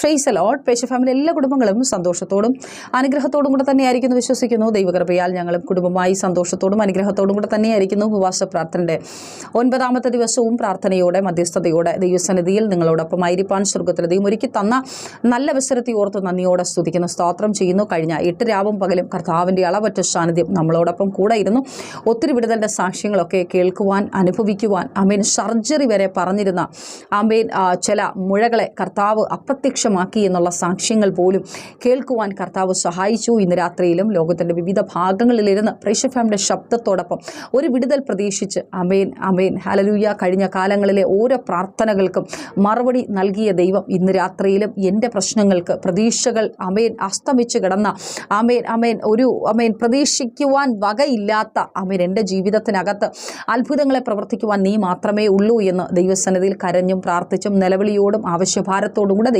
Fries load പേശ family എല്ലാ കുടുംബങ്ങളും സന്തോഷത്തോടും അനുഗ്രഹത്തോടും കൂടെ തന്നെയായിരിക്കുന്നു വിശ്വസിക്കുന്നു. ദൈവകൃപയാൽ ഞങ്ങളും കുടുംബമായി സന്തോഷത്തോടും അനുഗ്രഹത്തോടും കൂടെ തന്നെയായിരിക്കുന്നു. ഉപവാസ പ്രാർത്ഥനയുടെ ഒൻപതാമത്തെ ദിവസവും പ്രാർത്ഥനയോടെ മധ്യസ്ഥതയോടെ ദൈവസന്നിധിയിൽ നിങ്ങളോടൊപ്പം ആയിരിപ്പാൻ സ്വർഗത്തിൽ ദൈവം ഒരുക്കി തന്ന നല്ല അവസരത്തെ ഓർത്ത് നന്ദിയോടെ സ്തുതിക്കുന്നു. സ്തോത്രം ചെയ്യുന്നു. കഴിഞ്ഞ എട്ട് രാവും പകലും കർത്താവിന്റെ അളവറ്റ സാന്നിധ്യം നമ്മളോടൊപ്പം കൂടെ ഇരുന്നു. ഒത്തിരി വിടുതലിന്റെ സാക്ഷ്യങ്ങളൊക്കെ കേൾക്കുവാൻ അനുഭവിക്കുവാൻ അമീൻ സർജറി വരെ പറഞ്ഞിരുന്ന അമീൻ ചില മുഴകളെ കർത്താവ് അപ്രത്യക്ഷമാക്കി എന്നുള്ള സാക്ഷ്യങ്ങൾ പോലും കേൾക്കുവാൻ കർത്താവ് സഹായിച്ചു. ഇന്ന് രാത്രിയിലും ലോകത്തിന്റെ വിവിധ ഭാഗങ്ങളിലിരുന്ന് പ്രേക്ഷഫാമിന്റെ ശബ്ദത്തോടൊപ്പം ഒരു വിടുതൽ പ്രതീക്ഷിച്ച് അമേൻ അമേൻ ഹലലൂയ കഴിഞ്ഞ കാലങ്ങളിലെ ഓരോ പ്രാർത്ഥനകൾക്കും മറുപടി നൽകിയ ദൈവം ഇന്ന് രാത്രിയിലും എന്റെ പ്രശ്നങ്ങൾക്ക് പ്രതീക്ഷകൾ അമേൻ അസ്തമിച്ച് കിടന്ന അമേൻ അമേൻ ഒരു അമേൻ പ്രതീക്ഷിക്കുവാൻ വകയില്ലാത്ത അമേൻ എന്റെ ജീവിതത്തിനകത്ത് അത്ഭുതങ്ങളെ പ്രവർത്തിക്കുവാൻ നീ മാത്രമേ ഉള്ളൂ എന്ന് ദൈവസന്നിധിയിൽ കരഞ്ഞും പ്രാർത്ഥിച്ചും നിലവിളിയോടും ആവശ്യഭാരത്തോടും കൂടെ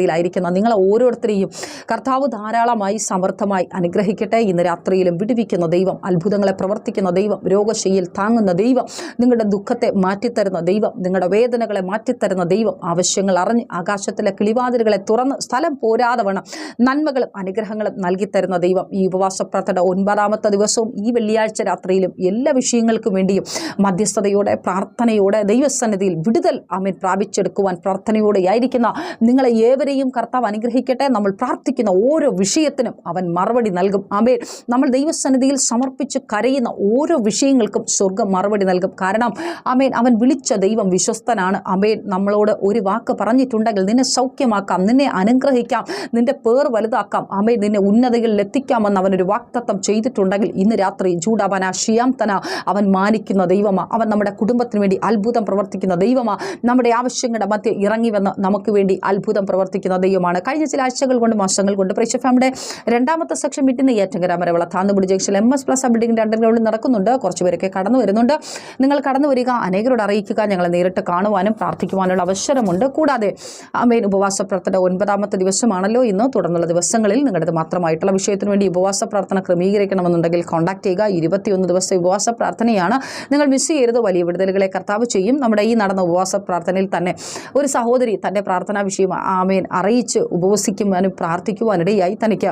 ദൈവസന്നിധിയിലായിരിക്കുന്ന നിങ്ങളെ ഓരോരുത്തരെയും കർത്താവ് ധാരാളമായി സമർത്ഥമായി അനുഗ്രഹിക്കട്ടെ. ഇന്ന് രാത്രിയിലും വിടുവിക്കുന്ന ദൈവം അത്ഭുതങ്ങളെ പ്രവർത്തിക്കുന്ന ദൈവം രോഗശയിൽ താങ്ങുന്ന ദൈവം നിങ്ങളുടെ ദുഃഖത്തെ മാറ്റിത്തരുന്ന ദൈവം നിങ്ങളുടെ വേദനകളെ മാറ്റിത്തരുന്ന ദൈവം ആവശ്യങ്ങൾ അറിഞ്ഞ് ആകാശത്തിലെ കിളിവാതിലുകളെ തുറന്ന് സ്ഥലം പോരാതെ വേണം നന്മകളും അനുഗ്രഹങ്ങളും നൽകിത്തരുന്ന ദൈവം. ഈ ഉപവാസ പ്രാർത്ഥന ഒൻപതാമത്തെ ദിവസവും ഈ വെള്ളിയാഴ്ച രാത്രിയിലും എല്ലാ വിഷയങ്ങൾക്കും വേണ്ടിയും മധ്യസ്ഥതയോടെ പ്രാർത്ഥനയോടെ ദൈവസന്നിധിയിൽ വിടുതൽ അമീൻ പ്രാപിച്ചെടുക്കുവാൻ പ്രാർത്ഥനയോടെ ആയിരിക്കുന്ന നിങ്ങളെ ഏവരെയും കർത്താവ് അനുഗ്രഹിക്കട്ടെ. നമ്മൾ പ്രാർത്ഥിക്കുന്ന ഓരോ വിഷയത്തിനും അവൻ മറുപടി നൽകും. അമേൽ നമ്മൾ ദൈവസന്നിധിയിൽ സമർപ്പിച്ച് കരയുന്ന ഓരോ വിഷയങ്ങൾക്കും സ്വർഗം മറുപടി നൽകും. കാരണം അമേൻ അവൻ വിളിച്ച ദൈവം വിശ്വസ്തനാണ്. അമേൻ നമ്മളോട് ഒരു വാക്ക് പറഞ്ഞിട്ടുണ്ടെങ്കിൽ നിന്നെ സൗഖ്യമാക്കാം നിന്നെ അനുഗ്രഹിക്കാം നിന്റെ പേർ വലുതാക്കാം. അമേൻ നിന്നെ ഉന്നതകളിൽ എത്തിക്കാമെന്ന് അവനൊരു വാക്തത്വം ചെയ്തിട്ടുണ്ടെങ്കിൽ ഇന്ന് രാത്രി ജൂഡാബന ഷിയാംതന അവൻ മാനിക്കുന്ന ദൈവമാ. അവൻ നമ്മുടെ കുടുംബത്തിന് വേണ്ടി അത്ഭുതം പ്രവർത്തിക്കുന്ന ദൈവമാ. നമ്മുടെ ആവശ്യങ്ങളുടെ മധ്യ ഇറങ്ങി വന്ന് നമുക്ക് വേണ്ടി അത്ഭുതം പ്രവർത്തിക്കുന്ന ദൈവമാണ്. കഴിഞ്ഞ ചില ആഴ്ചകൾ കൊണ്ട് മാസങ്ങൾ കൊണ്ട് പ്രേക്ഷഫാമിന്റെ രണ്ടാമത്തെ സെക്ഷൻ മീറ്റിംഗ് ഏറ്റങ്കര മരവിള താന്നുപിടി ജംഗ്ഷൻ എം എസ് പ്ലസ് ബിൽഡിംഗിന്റെ അണ്ടർഗ്രൗണ്ടിൽ നടക്കുന്നുണ്ട്. കുറച്ച് പേരൊക്കെ കടന്നു വരുന്നുണ്ട്. നിങ്ങൾ കടന്നു വരിക അനേകരോട് അറിയിക്കുക ഞങ്ങളെ നേരിട്ട് കാണുവാനും പ്രാർത്ഥിക്കുവാനുള്ള അവസരമുണ്ട്. കൂടാതെ അമേൻ ഉപവാസ പ്രാർത്ഥന ഒൻപതാമത്തെ ദിവസമാണല്ലോ ഇന്ന്. തുടർന്നുള്ള ദിവസങ്ങളിൽ നിങ്ങളുടെ മാത്രമായിട്ടുള്ള വിഷയത്തിന് വേണ്ടി ഉപവാസ പ്രാർത്ഥന ക്രമീകരിക്കണമെന്നുണ്ടെങ്കിൽ കോൺടാക്ട് ചെയ്യുക. ഇരുപത്തിയൊന്ന് ദിവസത്തെ ഉപവാസ പ്രാർത്ഥനയാണ്. നിങ്ങൾ മിസ് ചെയ്യരുത് വലിയ വിടുതലുകളെ കർത്താവ് ചെയ്യും. നമ്മുടെ ഈ നടന്ന ഉപവാസ പ്രാർത്ഥനയിൽ തന്നെ ഒരു സഹോദരി തന്റെ പ്രാർത്ഥനാ വിഷയം ആമേൻ അറിയിച്ച് ഉപവസിക്കുവാനും പ്രാർത്ഥിക്കുവാനിടയായി തനിക്ക്.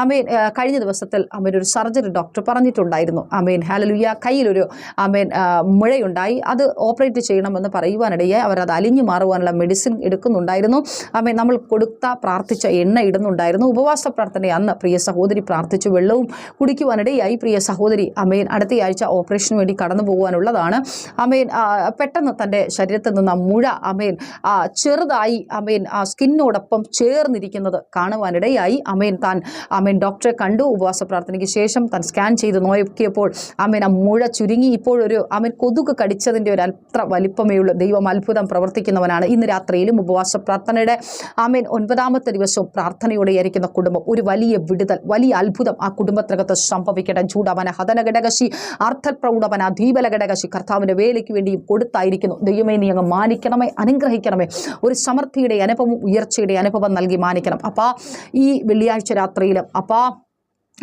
ആമേൻ കഴിഞ്ഞ ദിവസത്തിൽ ആമേൻ ഒരു സർജറി ഡോക്ടർ പറഞ്ഞിട്ടുണ്ടായിരുന്നു. ആമേൻ ഹാലലുയ കയ്യിലൊരു ആമേൻ മുഴയുണ്ടായി. അത് ഓപ്പറേറ്റ് ചെയ്യണമെന്ന് പറയുവാനിടയായി അവരത് അലിഞ്ഞു മാറുവാനുള്ള മെഡിസിൻ എടുക്കുന്നുണ്ടായിരുന്നു. ആമേൻ നമ്മൾ കൊടുത്ത പ്രാർത്ഥിച്ച എണ്ണ ഇടുന്നുണ്ടായിരുന്നു. ഉപവാസ പ്രാർത്ഥന അന്ന് പ്രിയ സഹോദരി പ്രാർത്ഥിച്ചു വെള്ളവും കുടിക്കുവാനിടയായി. പ്രിയ സഹോദരി അമേൻ അടുത്തയാഴ്ച ഓപ്പറേഷന് വേണ്ടി കടന്നു പോകുവാനുള്ളതാണ് അമേൻ പെട്ടെന്ന് തന്റെ ശരീരത്തിൽ നിന്ന് മുഴ അമേൻ ചെറുതായി അമേൻ ആ സ്കിന്നോടൊപ്പം ചേർന്നിരിക്കുന്നത് കാണുവാനിടയായി. അമേൻ താൻ അമേൻ ഡോക്ടറെ കണ്ടു. ഉപവാസ പ്രാർത്ഥനയ്ക്ക് ശേഷം താൻ സ്കാൻ ചെയ്ത് നോക്കിയപ്പോൾ അമേൻ ആ മുഴ ചുരുങ്ങി. ഇപ്പോഴൊരു അമേൻ കൊതുക് കടിച്ചതിന്റെ ഒരു അത്ര വലിപ്പമേ ഉള്ളൂ. ദൈവം അത്ഭുതം പ്രവർത്തിക്കുന്നവനാണ്. ഇന്ന് രാത്രിയിലും ഉപവാസ പ്രാർത്ഥനയുടെ ആമേൻ ഒൻപതാമത്തെ ദിവസവും പ്രാർത്ഥനയോടെ ആയിരിക്കുന്ന കുടുംബം. ഒരു വലിയ വിടുതൽ വലിയ അത്ഭുതം ആ കുടുംബത്തിനകത്ത് സംഭവിക്കട്ടെ. ചൂടവന ഹതന ഘടകശി അർത്ഥപ്രൗഢവന ദ്വീപല ഘടകശി കർത്താവിന്റെ വേലയ്ക്ക് വേണ്ടിയും കൊടുത്തായിരിക്കുന്നു. ദൈവമേ നീ അങ്ങ് മാനിക്കണമേ അനുഗ്രഹിക്കണമേ. ഒരു സമൃദ്ധിയുടെ അനുഭവം ഉയർച്ചയുടെ അനുഭവം നൽകി മാനിക്കണം. അപ്പോൾ ഈ വെള്ളിയാഴ്ച രാത്രിയിലും അപ്പാ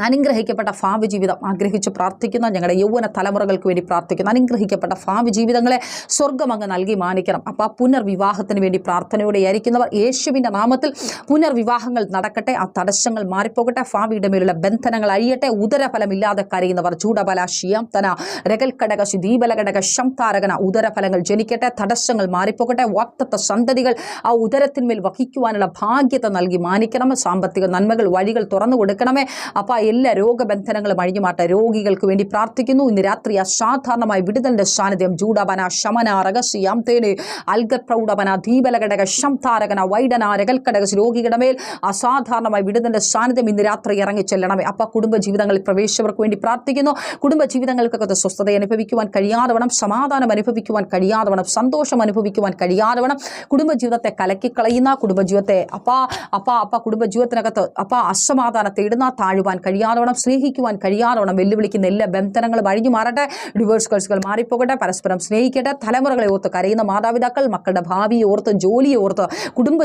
അനുഗ്രഹിക്കപ്പെട്ട ഭാവി ജീവിതം ആഗ്രഹിച്ച് പ്രാർത്ഥിക്കുന്ന ഞങ്ങളുടെ യൗവന തലമുറകൾക്ക് വേണ്ടി പ്രാർത്ഥിക്കുന്നു. അനുഗ്രഹിക്കപ്പെട്ട ഭാവി ജീവിതങ്ങളെ സ്വർഗം അങ്ങ് നൽകി മാനിക്കണം. അപ്പം ആ പുനർവിവാഹത്തിന് വേണ്ടി പ്രാർത്ഥനയോടെ ആയിരിക്കുന്നവർ യേശുവിന്റെ നാമത്തിൽ പുനർവിവാഹങ്ങൾ നടക്കട്ടെ. ആ തടസ്സങ്ങൾ മാറിപ്പോകട്ടെ. ഭാവിയുടെ മേലുള്ള ബന്ധനങ്ങൾ അഴിയട്ടെ. ഉദരഫലമില്ലാതെ കരയുന്നവർ ചൂടബല ഷിയാം തന രകൽക്കടക ദീപലഘടക ശംതാരകന ഉദരഫലങ്ങൾ ജനിക്കട്ടെ. തടസ്സങ്ങൾ മാറിപ്പോകട്ടെ. വാക്തത്വ സന്തതികൾ ആ ഉദരത്തിന്മേൽ വഹിക്കുവാനുള്ള ഭാഗ്യത നൽകി മാനിക്കണം സാമ്പത്തിക നന്മകൾ വഴികൾ തുറന്നു കൊടുക്കണമേ. അപ്പോൾ എല്ലാ രോഗബന്ധനങ്ങളും അഴിഞ്ഞുമാട്ടെ രോഗികൾക്ക് വേണ്ടി പ്രാർത്ഥിക്കുന്നു. ഇന്ന് രാത്രി അസാധാരണമായ വിടുതലിന്റെ സാന്നിധ്യം. ജൂഡബന ശമന രഹസ്യാം തേന് അൽഗപ്രൗഢബന ദീപലഘടക ശംതാരകന വൈഡന രകൽക്കടക രോഗികളുടെ മേൽ അസാധാരണമായ വിടുതലിന്റെ സാന്നിധ്യം ഇന്ന് രാത്രി ഇറങ്ങി ചെല്ലണമേ. അപ്പോൾ കുടുംബ ജീവിതങ്ങളിൽ പ്രവേശിച്ചവർക്ക് വേണ്ടി പ്രാർത്ഥിക്കുന്നു. കുടുംബ ജീവിതങ്ങൾക്കകത്ത് സ്വസ്ഥത അനുഭവിക്കുവാൻ കഴിയാതവണം. സമാധാനം അനുഭവിക്കുവാൻ കഴിയാതവണം. സന്തോഷം അനുഭവിക്കുവാൻ കഴിയാതവണം. കുടുംബ കുടുംബജീവിതത്തെ കലക്കിക്കളയുന്ന കുടുംബജീവിതത്തെ അപ്പാ അപ്പാ അപ്പ കുടുംബജീവിതത്തിനകത്ത് അപ്പാ അസമാധാനത്തെ ഇടുന്ന താഴുവാൻ കഴിയാതെ കഴിയാതോണം സ്നേഹിക്കുവാൻ കഴിയാതോണം വെല്ലുവിളിക്കുന്ന എല്ലാ ബന്ധനങ്ങളും അഴിഞ്ഞു മാറട്ടെ. ഡിവോഴ്സ് കേസുകൾ മാറിപ്പോകട്ടെ. പരസ്പരം സ്നേഹിക്കട്ടെ. തലമുറകളെ ഓർത്ത് കരയുന്ന മാതാപിതാക്കൾ മക്കളുടെ ഭാവിയെ ഓർത്ത് ജോലിയെ ഓർത്ത് കുടുംബ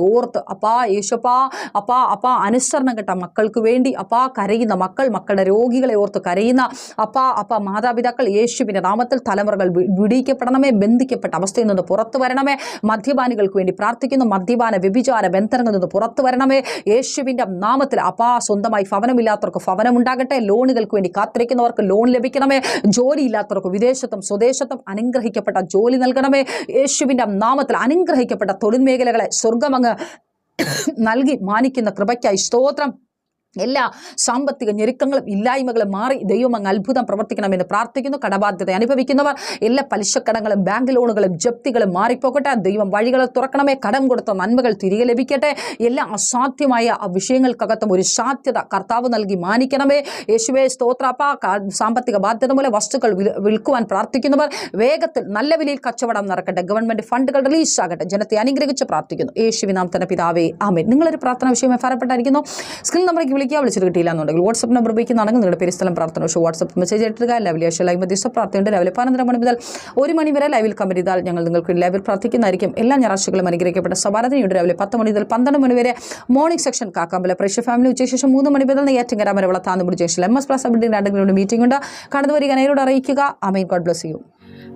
ഓർത്ത് അപ്പാ യേശപ്പാ അപ്പാ അപ്പാ അനുസരണം കേട്ട മക്കൾക്ക് വേണ്ടി അപ്പാ കരയുന്ന മക്കൾ മക്കളുടെ രോഗികളെ ഓർത്ത് കരയുന്ന അപ്പാ അപ്പാ മാതാപിതാക്കൾ യേശുവിന്റെ നാമത്തിൽ തലമുറകൾ വിടിയിക്കപ്പെടണമേ ബന്ധിക്കപ്പെട്ട അവസ്ഥയിൽ നിന്ന് പുറത്തു വരണമേ. മദ്യപാനികൾക്ക് വേണ്ടി പ്രാർത്ഥിക്കുന്നു. മദ്യപാന വ്യഭിചാര ബന്ധനങ്ങളിൽ നിന്ന് പുറത്തു വരണമേ. യേശുവിന്റെ നാമത്തിൽ അപ്പാ സ്വന്തമായി ഭവനമില്ലാത്തവർക്ക് ഭവനം ഉണ്ടാകട്ടെ ലോണുകൾക്ക് വേണ്ടി കാത്തിരിക്കുന്നവർക്ക് ലോൺ ലഭിക്കണമേ. ജോലി ഇല്ലാത്തവർക്ക് വിദേശത്തും സ്വദേശത്തും അനുഗ്രഹിക്കപ്പെട്ട ജോലി നൽകണമേ. യേശുവിന്റെ നാമത്തിൽ അനുഗ്രഹിക്കപ്പെട്ട തൊഴിൽ മേഖലകളെ സ്വർഗമങ്ങ് നൽകി മാനിക്കുന്ന കൃപയ്ക്കായി സ്തോത്രം. എല്ലാ സാമ്പത്തിക ഞെരുക്കങ്ങളും ഇല്ലായ്മകളും മാറി ദൈവം അങ്ങ് അത്ഭുതം പ്രവർത്തിക്കണമെന്ന് പ്രാർത്ഥിക്കുന്നു. കടബാധ്യത അനുഭവിക്കുന്നവർ എല്ലാ പലിശക്കടങ്ങളും ബാങ്ക് ലോണുകളും ജപ്തികളും മാറിപ്പോകട്ടെ. ദൈവം വഴികൾ തുറക്കണമേ. കടം കൊടുത്ത നന്മകൾ തിരികെ ലഭിക്കട്ടെ. എല്ലാ അസാധ്യമായ വിഷയങ്ങൾക്കകത്തും ഒരു സാധ്യത കർത്താവ് നൽകി മാനിക്കണമേ. യേശുവേ സ്തോത്രപ്പ സാമ്പത്തിക ബാധ്യത മൂലം വസ്തുക്കൾ വിൽ- വിൽക്കുവാൻ പ്രാർത്ഥിക്കുന്നവർ വേഗത്തിൽ നല്ല വിലയിൽ കച്ചവടം നടക്കട്ടെ. ഗവൺമെന്റ് ഫണ്ടുകൾ റിലീസ് ആകട്ടെ ജനത്തെ അനുഗ്രഹിച്ച് പ്രാർത്ഥിക്കുന്നു. യേശുവിനാം തന്നെ പിതാവേ ആമേ നിങ്ങളൊരു പ്രാർത്ഥന വിഷയമായി ഫലപ്പെട്ടായിരിക്കുന്നു സ്ക്രീൻ നമ്പറേക്ക് വിളിക്കുക വിളിച്ചിട്ട് കിട്ടിയില്ല എന്നുണ്ടെങ്കിൽ വാട്സ്ആപ്പ് നമ്പർ ഉപയോഗിക്കുന്നതാണെങ്കിൽ നിങ്ങളുടെ പേര് സ്ഥലം പ്രാർത്ഥന പക്ഷേ വാട്സ്ആപ്പ് മെസ്സേജ് ഇട്ടുക ലൈവിൽ പക്ഷേ ലൈവ് മധ്യസ്ഥ പ്രാർത്ഥനയുണ്ട്. രാവിലെ പതിനൊന്നര മണി മുതൽ ഒരു മണി വരെ ലൈവിൽ കമന്റ് ചെയ്താൽ ഞങ്ങൾ നിങ്ങൾക്ക് ലൈവിൽ പ്രാർത്ഥിക്കുന്നതായിരിക്കും. എല്ലാ ഞായറാഴ്ചകളും അനുഗ്രഹിക്കപ്പെട്ട സഭാരതയുണ്ട് രാവിലെ പത്ത് മണി മുതൽ പന്ത്രണ്ട് മണി വരെ മോർണിംഗ് സെക്ഷൻ കാക്കാമ്പല പ്രഷർ ഫാമിലി ഉച്ചയ്ക്ക് ശേഷം മൂന്ന് മണി മുതൽ നെയ്യാറ്റിങ്കര മരവള താന്നുപിടി ശേഷം എം എസ് പ്ലാസ് ബിൽഡിംഗ് രണ്ടെങ്കിലും മീറ്റിംഗ് ഉണ്ട്. കടന്നു വരിക നേരോട് അറിയിക്കുക. Amen God bless you